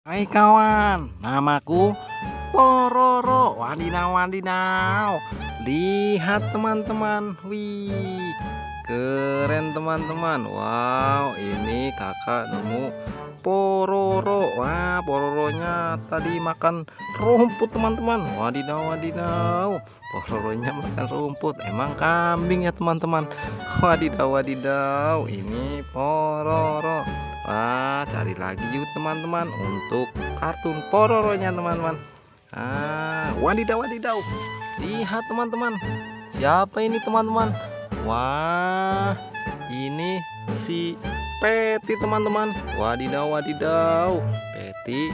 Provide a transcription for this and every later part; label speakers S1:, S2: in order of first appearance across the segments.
S1: Hai kawan, namaku Pororo. Wadidaw, wadidaw. Lihat teman-teman. Wih, keren teman-teman. Wow, ini kakak nemu Pororo. Wah, Pororonya tadi makan rumput teman-teman. Wadidaw, wadidaw. Pororonya makan rumput. Emang kambing ya teman-teman. Wadidaw, wadidaw. Ini Pororo. Cari lagi yuk teman-teman untuk kartun pororonya teman-teman. Ah, wadidaw wadidaw. Lihat teman-teman. Siapa ini teman-teman? Wah, ini si Peti teman-teman. Wadidaw wadidaw. Peti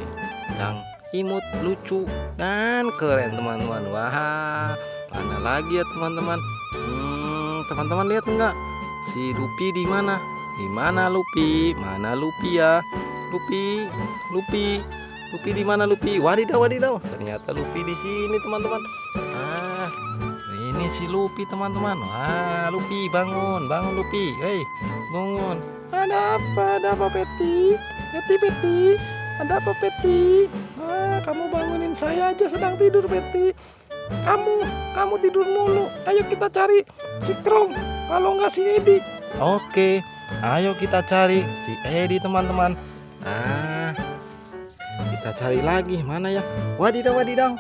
S1: yang imut, lucu dan keren teman-teman. Wah, mana lagi ya teman-teman? Hmm, teman-teman lihat enggak? Si Rupi di mana? Di mana Lupi? Mana Lupi ya? Lupi, Lupi, Lupi di mana Lupi? Wadidaw, wadidaw. Ternyata Lupi di sini teman-teman. Ah, ini si Lupi teman-teman. Wah, Lupi bangun, bangun Lupi. Hei, bangun. Ada apa? Ada apa Peti? Peti, Peti. Ada apa Peti? Ah, kamu bangunin saya aja sedang tidur Peti. Kamu, kamu tidur mulu. Ayo kita cari si Krong. Kalau nggak si Edi. Oke. Ayo kita cari si Edi teman-teman. Ah, kita cari lagi mana ya? Wadidaw, wadidaw.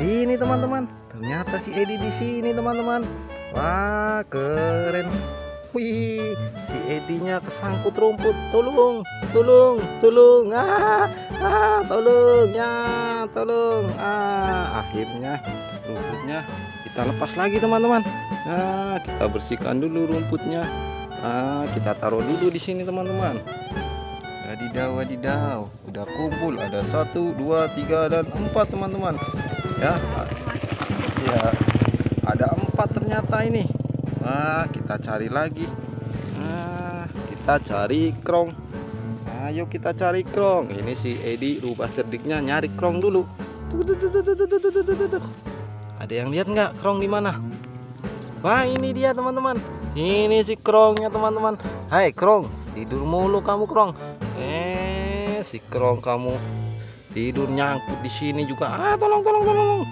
S1: Ini teman-teman. Ternyata si Edi di sini teman-teman. Wah, keren. Wih, si Edinya kesangkut rumput. Tolong, tolong, tolong. Ah, ah, tolong ya, tolong. Ah, akhirnya rumputnya kita lepas lagi teman-teman. Nah, kita bersihkan dulu rumputnya. Nah, kita taruh dulu di sini teman-teman. Wadidaw, wadidaw. Udah kumpul. Ada satu, dua, tiga, dan empat teman-teman. Ya, ya. Ada empat ternyata ini. Nah, kita cari lagi. Nah, kita cari krong. Ayo kita cari krong. Ini si Edi rubah cerdiknya nyari krong dulu. Ada yang lihat nggak krong di mana? Wah, ini dia teman-teman. Ini si Krongnya teman-teman. Hai Krong, tidur mulu kamu Krong. Eh, si Krong kamu tidur nyangkut di sini juga. Ah, tolong tolong tolong.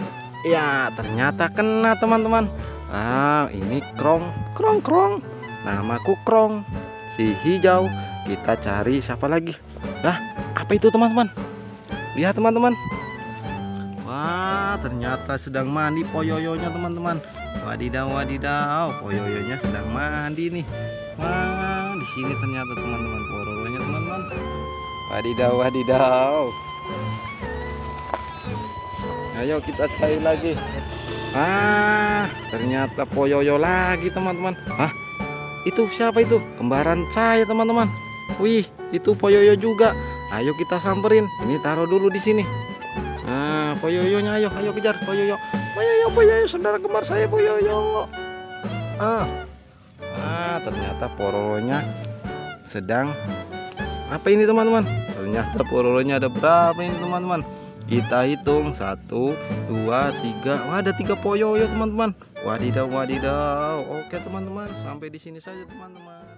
S1: Ya, ternyata kena teman-teman. Ah, ini Krong, Krong Krong. Namaku Krong. Si hijau. Kita cari siapa lagi? Nah, apa itu teman-teman? Lihat teman-teman. Wah, ternyata sedang mandi poyoyonya teman-teman. Wadidaw, wadidaw, poyoyonya sedang mandi nih. Wah, di sini ternyata teman-teman pororonya teman-teman. Wadidaw, wadidaw. Ayo kita cari lagi. Ah, ternyata poyoyo lagi teman-teman. Hah? Itu siapa itu? Kembaran saya teman-teman. Wih, itu poyoyo juga. Ayo kita samperin. Ini taruh dulu di sini. Nah, poyoyonya ayo, ayo kejar poyoyo. Poyoyo, poyoyo, saudara kembar saya poyoyo. Ah, ah ternyata pororonya sedang apa ini teman-teman? Ternyata pororonya ada berapa ini teman-teman? Kita hitung satu, dua, tiga. Wah, ada tiga poyoyo teman-teman. Wadidaw, wadidaw. Oke teman-teman, sampai di sini saja teman-teman.